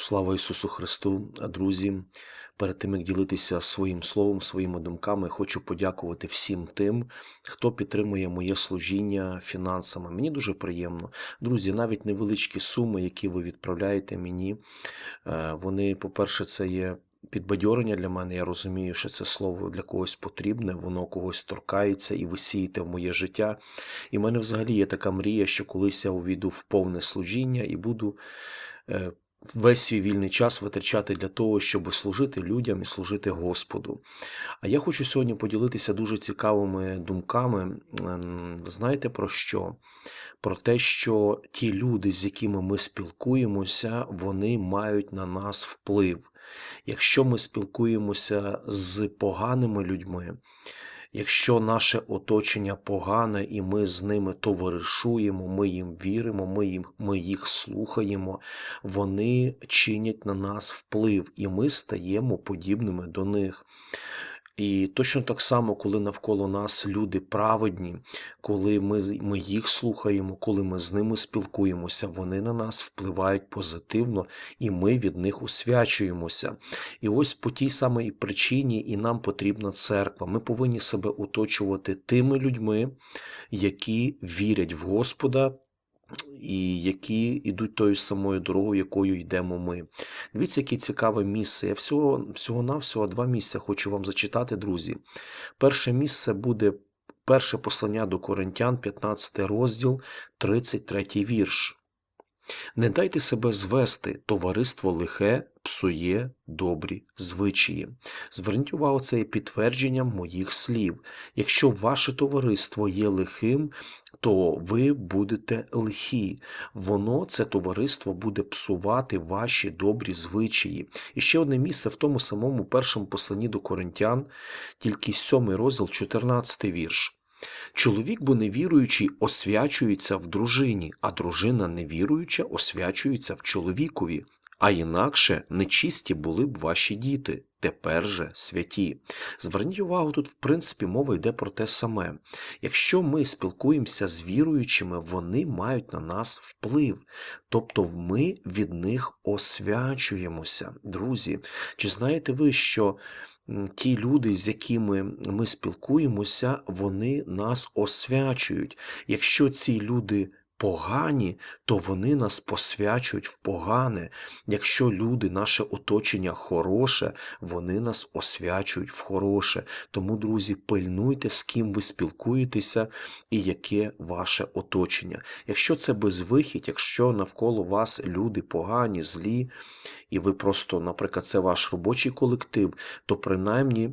Слава Ісусу Христу, друзі! Перед тим як ділитися своїм словом, своїми думками, хочу подякувати всім тим, хто підтримує моє служіння фінансами. Мені дуже приємно. Друзі, навіть невеличкі суми, які ви відправляєте мені, е, вони, по-перше, це є. Підбадьорення для мене, я розумію, що це слово для когось потрібне, воно когось торкається і ви сієте в моє життя. І в мене взагалі є така мрія, що колись я увійду в повне служіння і буду е, весь свій вільний час витрачати для того, щоб служити людям і служити Господу. А я хочу сьогодні поділитися дуже цікавими думками. Ем, Знаєте про що? Про те, що ті люди, з якими ми спілкуємося, вони мають на нас вплив. Якщо ми спілкуємося з поганими людьми, якщо наше оточення погане і ми з ними товаришуємо, ми їм віримо, ми, їм, ми їх слухаємо, вони чинять на нас вплив, і ми стаємо подібними до них. І точно так само, коли навколо нас люди праведні, коли ми, ми їх слухаємо, коли ми з ними спілкуємося, вони на нас впливають позитивно, і ми від них освячуємося. І ось по тій самій причині і нам потрібна церква. Ми повинні себе оточувати тими людьми, які вірять в Господа. І які йдуть тою самою дорогою, якою йдемо ми. Дивіться, яке цікаве місце. Я всього, всього-навсього два місця хочу вам зачитати, друзі. Перше місце буде перше послання до Коринтян, 15 розділ, 33 вірш. Не дайте себе звести, товариство лихе псує добрі звичаї. Зверніть увагу, це є підтвердженням моїх слів. Якщо ваше товариство є лихим, то ви будете лихі. Воно, це товариство, буде псувати ваші добрі звичаї. І ще одне місце в тому самому першому посланні до Коринтян, тільки 7 розділ, 14 вірш. Чоловік, бо невіруючий, освячується в дружині, а дружина невіруюча освячується в чоловікові. А інакше нечисті були б ваші діти, тепер же святі. Зверніть увагу, тут, в принципі, мова йде про те саме. Якщо ми спілкуємося з віруючими, вони мають на нас вплив. Тобто ми від них освячуємося. Друзі, чи знаєте ви, що ті люди, з якими ми спілкуємося, вони нас освячують. Якщо ці люди погані, то вони нас посвячують в погане. Якщо люди, наше оточення хороше, вони нас освячують в хороше. Тому, друзі, пильнуйте, з ким ви спілкуєтеся і яке ваше оточення. Якщо це безвихідь, якщо навколо вас люди погані, злі, і ви просто, наприклад, це ваш робочий колектив, то принаймні.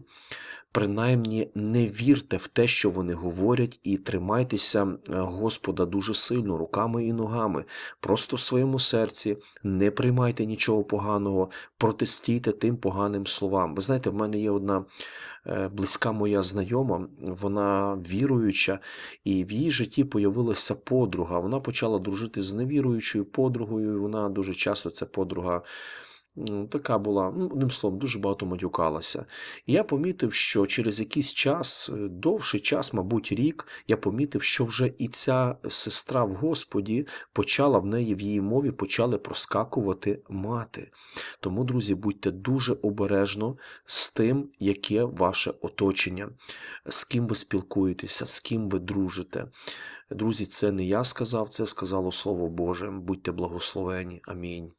Принаймні не вірте в те, що вони говорять, і тримайтеся е, Господа дуже сильно руками і ногами. Просто в своєму серці не приймайте нічого поганого, протистійте тим поганим словам. Ви знаєте, в мене є одна е, близька моя знайома, вона віруюча, і в її житті появилася подруга. Вона почала дружити з невіруючою подругою. і Вона дуже часто ця подруга. М, Така була, ну, одним словом, дуже багато матюкалася. І я помітив, що через якийсь час, е, довший час, мабуть, рік, я помітив, що вже і ця сестра в Господі почала в неї в її мові почали проскакувати мати. Тому, друзі, будьте дуже обережно з тим, яке ваше оточення, з ким ви спілкуєтеся, з ким ви дружите. Друзі, це не я сказав, це сказало Слово Боже. Будьте благословені. Амінь.